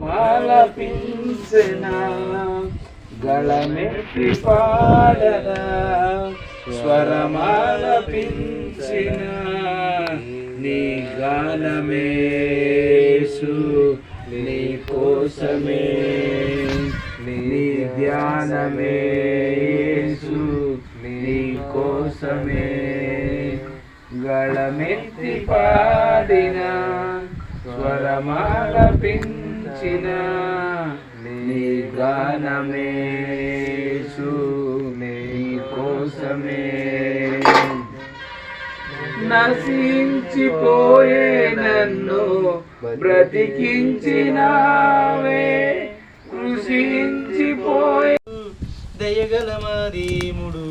మాలపించిన గళమెట్టి పాడదా స్వరమాలపించిన నీ గానమేసు నీ కోసమే నీ ధ్యానమేసు నీ కోసమే గళమెత్తి పాడిన స్వరమాలపించిన నీ గానమేసు నీ కోసమే. నశించిపోయే నన్ను బ్రతికించినావే కృషించిపోయే. దయగల మా దేవుడు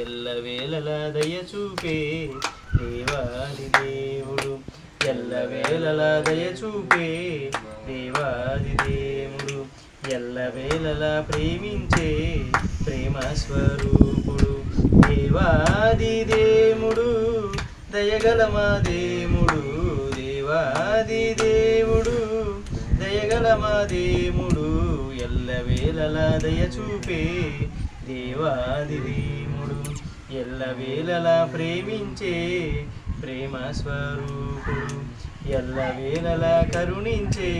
ఎల్లవేళలా దయ చూపే దేవాది దేవుడు. ఎల్లవేళలా దయ చూపే దేవాది దేవుడు. ఎల్లవేళలా ప్రేమించే ప్రేమ స్వరూపుడు దేవాది దేవుడు. దయగల మా దేవుడు దేవాది దేవుడు. దయగల మా దేవుడు ఎల్లవేళలా దయ చూపే దేవాది దేవుడు. ఎల్లవేళలా ప్రేమించే ప్రేమ స్వరూపుడు ఎల్లవేళలా కరుణించే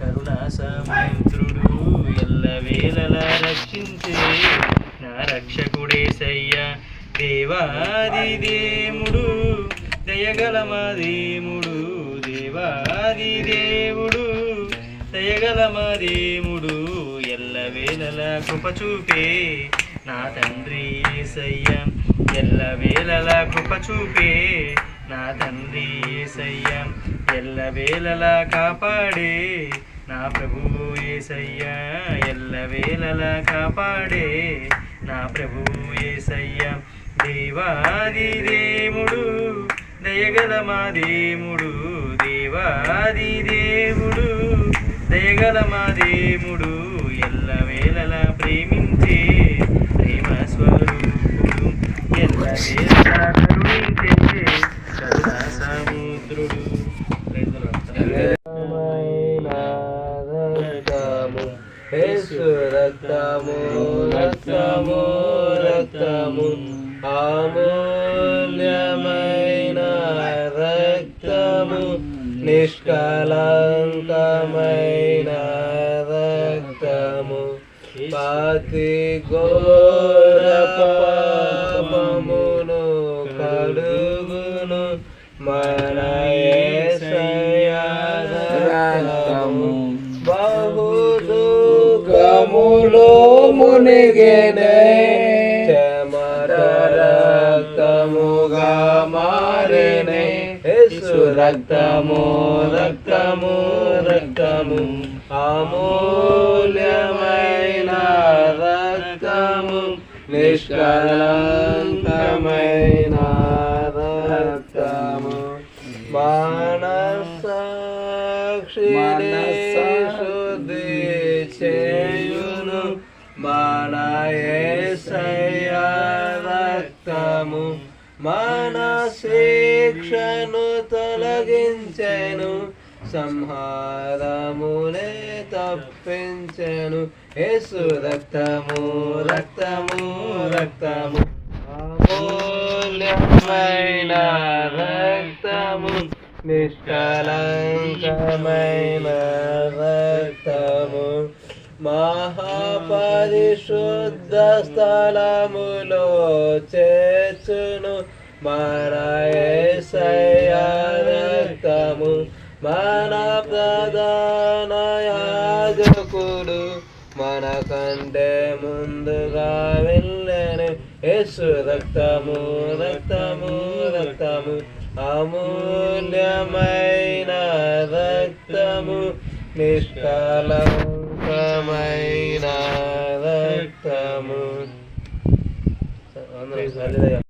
కరుణా సముద్రుడు ఎల్లవేళలా రక్షించే నా రక్షకుడే రక్షకుడేసయ్య దేవాది దేవుడు దయగల మా దేవుడు దేవాది దేవుడు దయగల మా దేవుడు ఎల్లవేళలా కృప చూపే నా తండ్రి ఎల్ల ఎల్లవేళలా కృప చూపే నా తండ్రి ఏసయ్య. ఎల్లవేళలా కాపాడే నా ప్రభు ఏసయ్య. ఎల్లవేళలా కాపాడే నా ప్రభు ఏసయ్య. దేవాది దేవుడు దయగల మా దేవుడు. దేవాది దేవుడు దయగల మా దేవుడు. ఎల్లవేళలా ప్రేమించే రక్తము రక్తము రక్తము అమూల్యమైన రక్తము నిష్కలంకమైన రక్తము పాతి ఘోర పాపమును కడుగును మనయే మునిగెనే చెమట రక్తముగా మారేనే యేసు రక్తము రక్తము రక్తము అమూల్యమైన రక్తము నిష్కలంకమైన రక్తము మానసాక్షిని శుద్ధి చేయును రక్తము మన శిక్షను తొలగించెను. సంహారములే తప్పించెను. యేసు రక్తము రక్తము రక్తము. అమూల్యమైన రక్తము నిష్కలంకమైన రక్తము. పరిశుద్ధ స్థలములో చేర్చును మన మన ప్రధాన యాజకుడు మన కంటే ముందుగా వెళ్ళను. యేసు రక్తము రక్తము రక్తము. అమూల్యమైన రక్తము. నిష్కలంకమైన రక్తము